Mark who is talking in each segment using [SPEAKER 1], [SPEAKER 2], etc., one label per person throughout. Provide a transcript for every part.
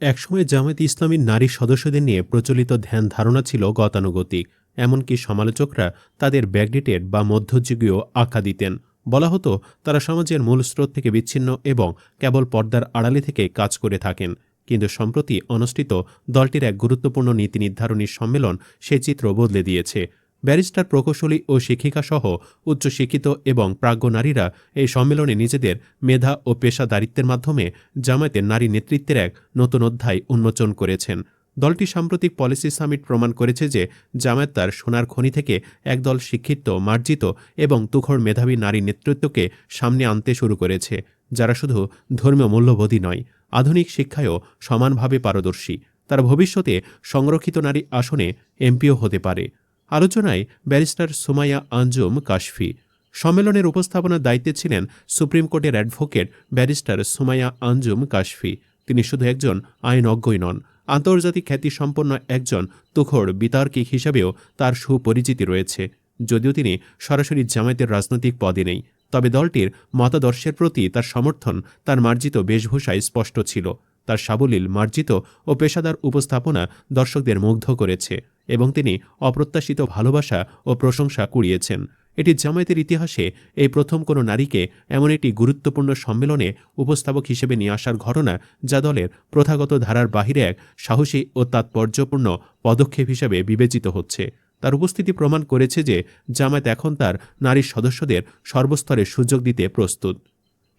[SPEAKER 1] একসময় জামায়াত ইসলামীর নারী সদস্যদের নিয়ে প্রচলিত ধ্যান ধারণা ছিল গতানুগতিক, এমনকি সমালোচকরা তাদের ব্যাকডেটেড বা মধ্যযুগীয় আখ্যা দিতেন। বলা হতো, তারা সমাজের মূল স্রোত থেকে বিচ্ছিন্ন এবং কেবল পর্দার আড়ালে থেকে কাজ করে থাকেন। কিন্তু সম্প্রতি অনুষ্ঠিত দলটির এক গুরুত্বপূর্ণ নীতি নির্ধারণী সম্মেলন সে চিত্র বদলে দিয়েছে। ব্যারিস্টার প্রকৌশলী ও শিক্ষিকাসহ উচ্চশিক্ষিত এবং প্রাজ্ঞ নারীরা এই সম্মেলনে নিজেদের মেধা ও পেশাদারিত্বের মাধ্যমে জামায়াতের নারী নেতৃত্বের এক নতুন অধ্যায় উন্মোচন করেছেন। দলটি সাম্প্রতিক পলিসি সামিট প্রমাণ করেছে যে জামায়াত তার সোনার খনি থেকে একদল শিক্ষিত, মার্জিত এবং তুখর মেধাবী নারী নেতৃত্বকে সামনে আনতে শুরু করেছে, যারা শুধু ধর্মীয় মূল্যবোধই নয়, আধুনিক শিক্ষায়ও সমানভাবে পারদর্শী। তারা ভবিষ্যতে সংরক্ষিত নারী আসনে এমপিও হতে পারে। আলোচনায় ব্যারিস্টার সুমাইয়া আঞ্জুম কাশফি। সম্মেলনের উপস্থাপনার দায়িত্বে ছিলেন সুপ্রিম কোর্টের অ্যাডভোকেট ব্যারিস্টার সুমাইয়া আঞ্জুম কাশফি। তিনি শুধু একজন আইনজ্ঞই নন, আন্তর্জাতিক খ্যাতিসম্পন্ন একজন তুখোড় বিতার্কিক হিসাবেও তার সুপরিচিতি রয়েছে। যদিও তিনি সরাসরি জামায়াতের রাজনৈতিক পদে নেই, তবে দলটির মতাদর্শের প্রতি তার সমর্থন তার মার্জিত বেশভূষায় স্পষ্ট ছিল। তার সাবলীল, মার্জিত ও পেশাদার উপস্থাপনা দর্শকদের মুগ্ধ করেছে এবং তিনি অপ্রত্যাশিত ভালোবাসা ও প্রশংসা কুড়িয়েছেন। এটি জামায়াতের ইতিহাসে এই প্রথম কোনো নারীকে এমন একটি গুরুত্বপূর্ণ সম্মেলনে উপস্থাপক হিসেবে নিয়ে আসার ঘটনা যা দলের প্রথাগত ধারার বাহিরে এক সাহসী ও তাৎপর্যপূর্ণ পদক্ষেপ হিসেবে বিবেচিত হচ্ছে। তার উপস্থিতি প্রমাণ করেছে যে জামায়াত এখন তার নারী সদস্যদের সর্বস্তরে সুযোগ দিতে প্রস্তুত।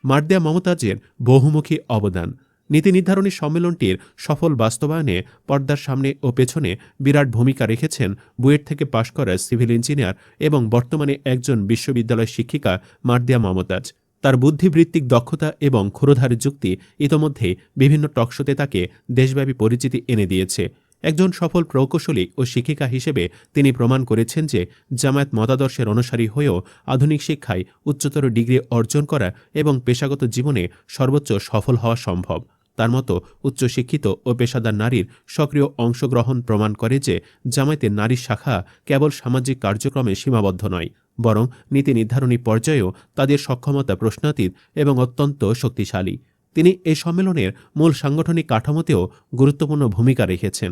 [SPEAKER 1] মার্দিয়া মমতাজের বহুমুখী অবদান। নীতি নির্ধারণী সম্মেলনটির সফল বাস্তবায়নে পর্দার সামনে ও পেছনে বিরাট ভূমিকা রেখেছেন বুয়েট থেকে পাশ করা সিভিল ইঞ্জিনিয়ার এবং বর্তমানে একজন বিশ্ববিদ্যালয় শিক্ষিকা মার্দিয়া মমতাজ। তার বুদ্ধিবৃত্তিক দক্ষতা এবং ক্ষুরধার যুক্তি ইতোমধ্যে বিভিন্ন টকশোতে তাকে দেশব্যাপী পরিচিতি এনে দিয়েছে। একজন সফল প্রকৌশলী ও শিক্ষিকা হিসেবে তিনি প্রমাণ করেছেন যে জামায়াত মতাদর্শের অনুসারী হয়েও আধুনিক শিক্ষায় উচ্চতর ডিগ্রি অর্জন করা এবং পেশাগত জীবনে সর্বোচ্চ সফল হওয়া সম্ভব। তার মতো উচ্চশিক্ষিত ও পেশাদার নারীর সক্রিয় অংশগ্রহণ প্রমাণ করে যে জামায়াতের নারী শাখা কেবল সামাজিক কার্যক্রমে সীমাবদ্ধ নয়, বরং নীতি নির্ধারণী পর্যায়েও তাদের সক্ষমতা প্রশ্নাতীত এবং অত্যন্ত শক্তিশালী। তিনি এই সম্মেলনের মূল সাংগঠনিক কাঠামোতেও গুরুত্বপূর্ণ ভূমিকা রেখেছেন।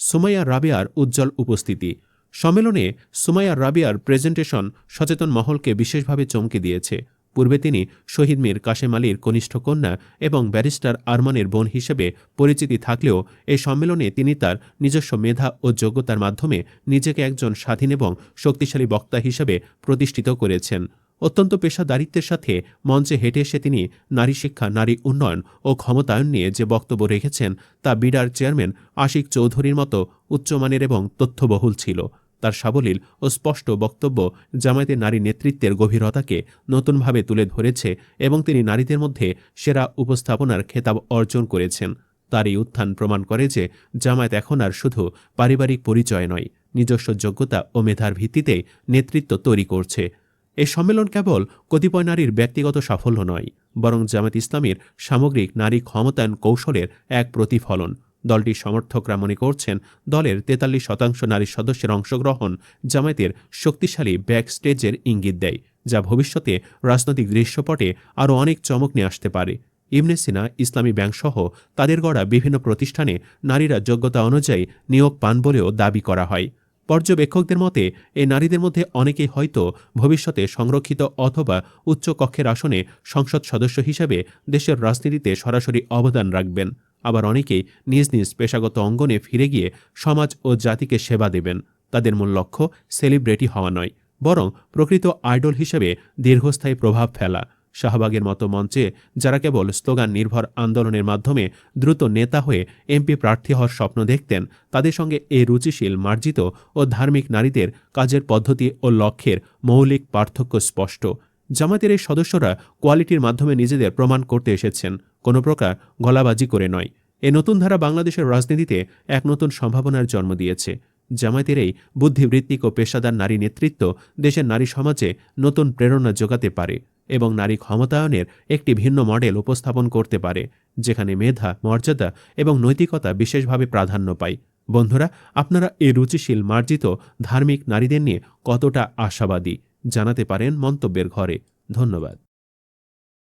[SPEAKER 1] সুমাইয়া রাবিয়ার উজ্জ্বল উপস্থিতি। সম্মেলনে সুমাইয়া রাবিয়ার প্রেজেন্টেশন সচেতন মহলকে বিশেষভাবে চমকে দিয়েছে। পূর্বে তিনি শহীদ মীর কাশেম আলীর কনিষ্ঠ কন্যা এবং ব্যারিস্টার আরমানের বোন হিসেবে পরিচিতি থাকলেও এই সম্মেলনে তিনি তার নিজস্ব মেধা ও যোগ্যতার মাধ্যমে নিজেকে একজন স্বাধীন এবং শক্তিশালী বক্তা হিসেবে প্রতিষ্ঠিত করেছেন। অত্যন্ত পেশাদারিত্বের সাথে মঞ্চে হেঁটে এসে তিনি নারী শিক্ষা, নারী উন্নয়ন ও ক্ষমতায়ন নিয়ে যে বক্তব্য রেখেছেন তা বিডার চেয়ারম্যান আশিক চৌধুরীর মতো উচ্চমানের এবং তথ্যবহুল ছিল। তার সাবলীল ও স্পষ্ট বক্তব্য জামায়াতের নারী নেতৃত্বের গভীরতাকে নতুনভাবে তুলে ধরেছে এবং তিনি নারীদের মধ্যে সেরা উপস্থাপনার খেতাব অর্জন করেছেন। তার এই উত্থান প্রমাণ করে যে জামায়াত এখন আর শুধু পারিবারিক পরিচয় নয়, নিজস্ব যোগ্যতা ও মেধার ভিত্তিতে নেতৃত্ব তৈরি করছে। এ সম্মেলন কেবল কতিপয় নারীর ব্যক্তিগত সাফল্য নয়, বরং জামাত ইসলামের সামগ্রিক নারী ক্ষমতায়ন কৌশলের এক প্রতিফলন। দলটির সমর্থকরা মনে করছেন দলের তেতাল্লিশ শতাংশ নারী সদস্যের অংশগ্রহণ জামায়াতের শক্তিশালী ব্যাক স্টেজের ইঙ্গিত দেয়, যা ভবিষ্যতে রাজনৈতিক দৃশ্যপটে আরও অনেক চমক নিয়ে আসতে পারে। ইবনে সিনা, ইসলামী ব্যাংকসহ তাদের গড়া বিভিন্ন প্রতিষ্ঠানে নারীরা যোগ্যতা অনুযায়ী নিয়োগ পান বলেও দাবি করা হয়। পর্যবেক্ষকদের মতে, এই নারীদের মধ্যে অনেকেই হয়তো ভবিষ্যতে সংরক্ষিত অথবা উচ্চ কক্ষের আসনে সংসদ সদস্য হিসেবে দেশের রাজনীতিতে সরাসরি অবদান রাখবেন। আবার অনেকেই নিজ নিজ পেশাগত অঙ্গনে ফিরে গিয়ে সমাজ ও জাতিকে সেবা দেবেন। তাদের মূল লক্ষ্য সেলিব্রিটি হওয়া নয়, বরং প্রকৃত আইডল হিসেবে দীর্ঘস্থায়ী প্রভাব ফেলা। শাহবাগের মতো মঞ্চে যারা কেবল স্লোগান নির্ভর আন্দোলনের মাধ্যমে দ্রুত নেতা হয়ে এমপি প্রার্থী হওয়ার স্বপ্ন দেখতেন, তাদের সঙ্গে এই রুচিশীল, মার্জিত ও ধার্মিক নারীদের কাজের পদ্ধতি ও লক্ষ্যের মৌলিক পার্থক্য স্পষ্ট। জামাতের এই সদস্যরা কোয়ালিটির মাধ্যমে নিজেদের প্রমাণ করতে এসেছেন। কোনো প্রকার গলাবাজি করে নয়। এ নতুন ধারা বাংলাদেশের রাজনীতিতে এক নতুন সম্ভাবনার জন্ম দিয়েছে। জামায়াতের এই বুদ্ধিবৃত্তিক ও পেশাদার নারী নেতৃত্ব দেশের নারী সমাজে নতুন প্রেরণা যোগাতে পারে এবং নারী ক্ষমতায়নের একটি ভিন্ন মডেল উপস্থাপন করতে পারে, যেখানে মেধা, মর্যাদা এবং নৈতিকতা বিশেষভাবে প্রাধান্য পায়। বন্ধুরা, আপনারা এই রুচিশীল, মার্জিত, ধার্মিক নারীদের নিয়ে কতটা আশাবাদী জানাতে পারেন মন্তব্যের ঘরে। ধন্যবাদ।